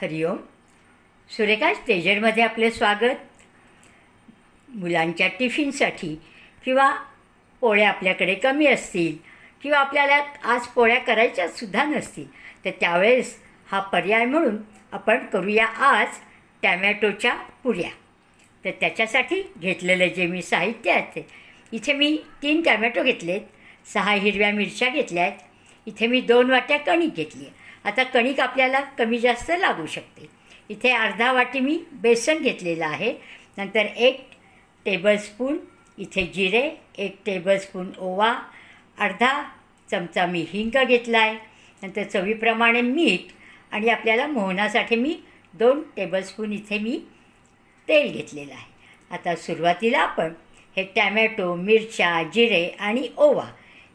हरिओम सुरेखा स्टेजरमध्ये आपले स्वागत. मुलांच्या टिफिनसाठी किंवा पोळ्या आपल्याकडे कमी असतील किंवा आपल्याला आज पोळ्या करायच्या सुद्धा नसतील तर त्यावेळेस हा पर्याय म्हणून आपण करूया आज टॅमॅटोच्या पुऱ्या. तर त्याच्यासाठी घेतलेलं जे मी साहित्य आहे ते इथे मी तीन टॅमॅटो घेतलेत सहा हिरव्या मिरच्या घेतल्या आहेत इथे मी दोन वाट्या कणिक घेतली आहे. आता कणिक आपल्याला कमी जास्त लागू शकते. इथे अर्धा वाटी मी बेसन घेतलेलं आहे. नंतर एक टेबलस्पून इथे जिरे एक टेबलस्पून ओवा अर्धा चमचा मी हिंग घेतला आहे नंतर चवीप्रमाणे मीठ आणि आपल्याला मोहनासाठी मी दोन टेबलस्पून इथे मी तेल घेतलेलं आहे. आता सुरुवातीला आपण हे टॅमॅटो मिरच्या जिरे आणि ओवा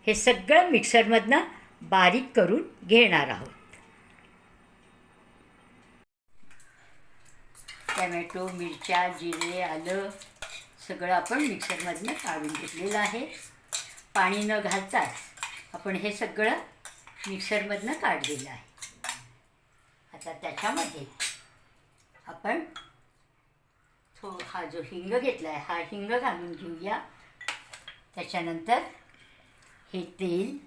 हे सगळं मिक्सरमधनं बारीक करून घेणार आहोत. टॅमॅटो मिरच्या जिरे आलं सगळं आपण मिक्सरमधनं काढून घेतलेलं आहे. पाणी न घालताच आपण हे सगळं मिक्सरमधनं काढलेलं आहे. आता त्याच्यामध्ये आपण थो हा जो हिंग घेतला आहे हा हिंग घालून घेऊया. त्याच्यानंतर हे तेल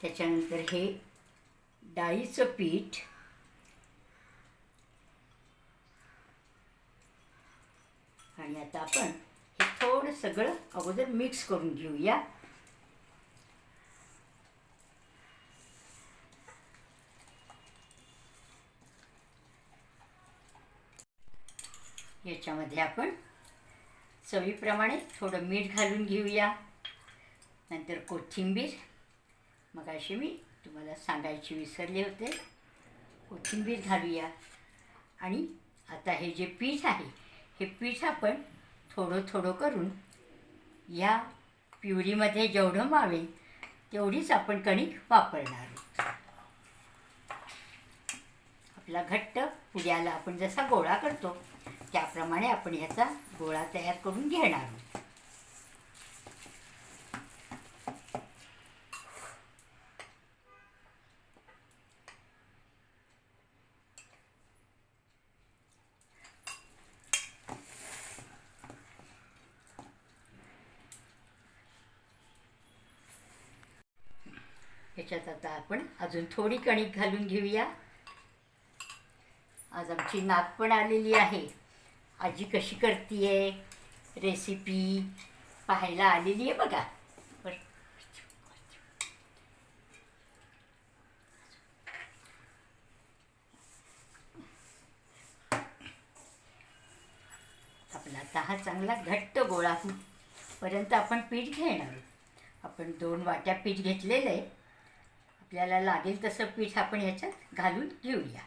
त्याच्यानंतर हे डाळीचं पीठ आणि आता आपण हे थोडं सगळं अगोदर मिक्स करून घेऊया. याच्यामध्ये आपण चवीप्रमाणे थोडं मीठ घालून घेऊया. नंतर कोथिंबीर. मग अशी मी तुम्हाला सांगायची विसरले होते. कोथिंबीर घालूया. आणि आता हे जे पीठ आहे हे पीठ आपण थोडं थोडं करून या प्युरीमध्ये जेवढं मावेल तेवढीच आपण कणिक वापरणार आहोत. आपला घट्ट पुऱ्याला आपण जसा गोळा करतो त्याप्रमाणे आपण ह्याचा गोळा तयार करून घेणार आहोत. ह्याच्यात आता आपण अजून थोडी कणिक घालून घेऊया. आज आमची नाक पण आलेली आहे. आजी कशी करतीये? रेसिपी पाहायला आलेली आहे बघा. आपला आता हा चांगला घट्ट गोळा पर्यंत आपण पीठ घेणार आपण दोन वाट्या पीठ घेतलेलं आहे. आपल्याला लागेल तसं पीठ आपण ह्याच्यात घालून घेऊया.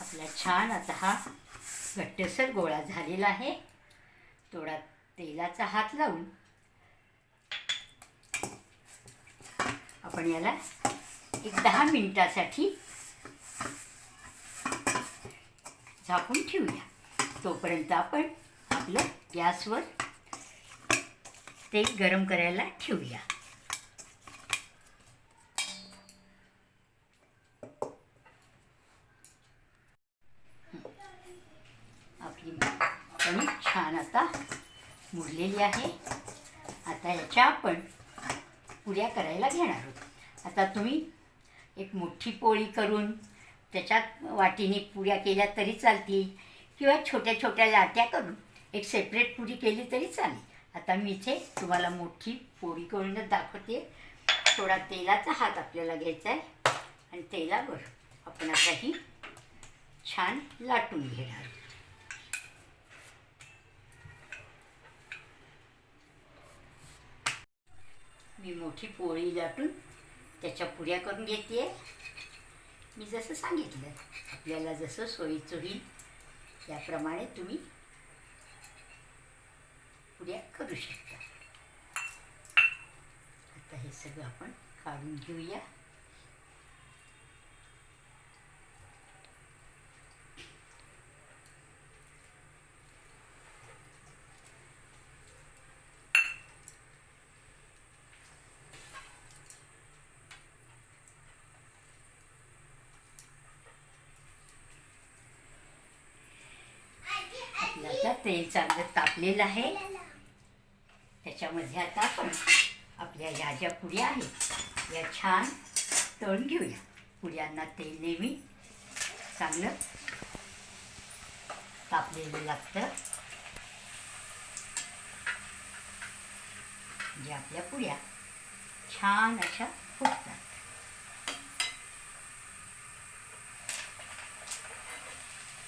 आपला छान आता हा घट्टसर गोळा झालेला आहे. थोडा तेलाचा हात लावून आपण याला एक दहा मिनिटासाठी झाकून ठेवूया. तोपर्यंत आपण आपलं गॅसवर तेल गरम करायला ठेवूया. आपली कणिक छान आता मुरलेली आहे. आता याच्या आपण पुऱ्या करायला घेणार आहोत. आता तुम्ही एक मोठी पोळी करून त्याच्यात वाटीने पुऱ्या केल्या तरी चालतील किंवा छोट्या छोट्या लाट्या करून एक सेपरेट पुरी केली तरी चालेल. आता मी इथे तुम्हाला मोठी पोळी करूनच दाखवते. थोडा तेलाचा हात आपल्याला घ्यायचा आहे. आणि तेलावर आपण आता ही छान लाटून घेणार. मी मोठी पोळी लाटून त्याच्या पुऱ्या करून घेते मी जसं सांगितलं आपल्याला जसं सोयीचं होईल त्याप्रमाणे तुम्ही पुढे करू शकता. आता हे सगळं आपण काढून घेऊया. तेल चांगलं तापलेलं आहे. त्याच्यामध्ये आता आपण आपल्या ह्या ज्या पुऱ्या आहेत या छान तळून घेऊया. पुऱ्यांना तेल नेहमी चांगलं तापलेलं लागतं. जे आपल्या पुड्या छान अशा फुटतात.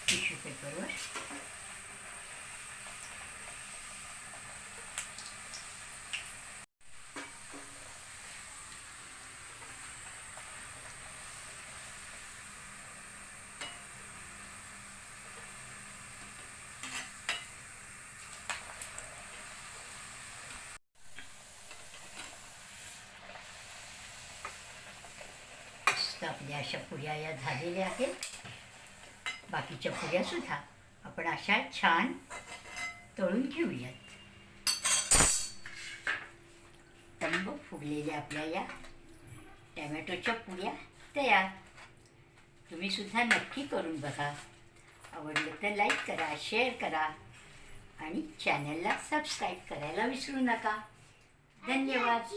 टिश्यू पेपरवर आपल्या अशा पुऱ्या या झालेल्या आहेत. बाकीच्या पुऱ्यासुद्धा आपण अशा छान तळून घेऊयात. तंब फुगलेल्या आपल्या या टॅमॅटोच्या पुऱ्या तयार. तुम्ही सुद्धा नक्की करून बघा. आवडलं तर लाईक करा शेअर करा आणि चॅनलला सबस्क्राईब करायला विसरू नका. धन्यवाद.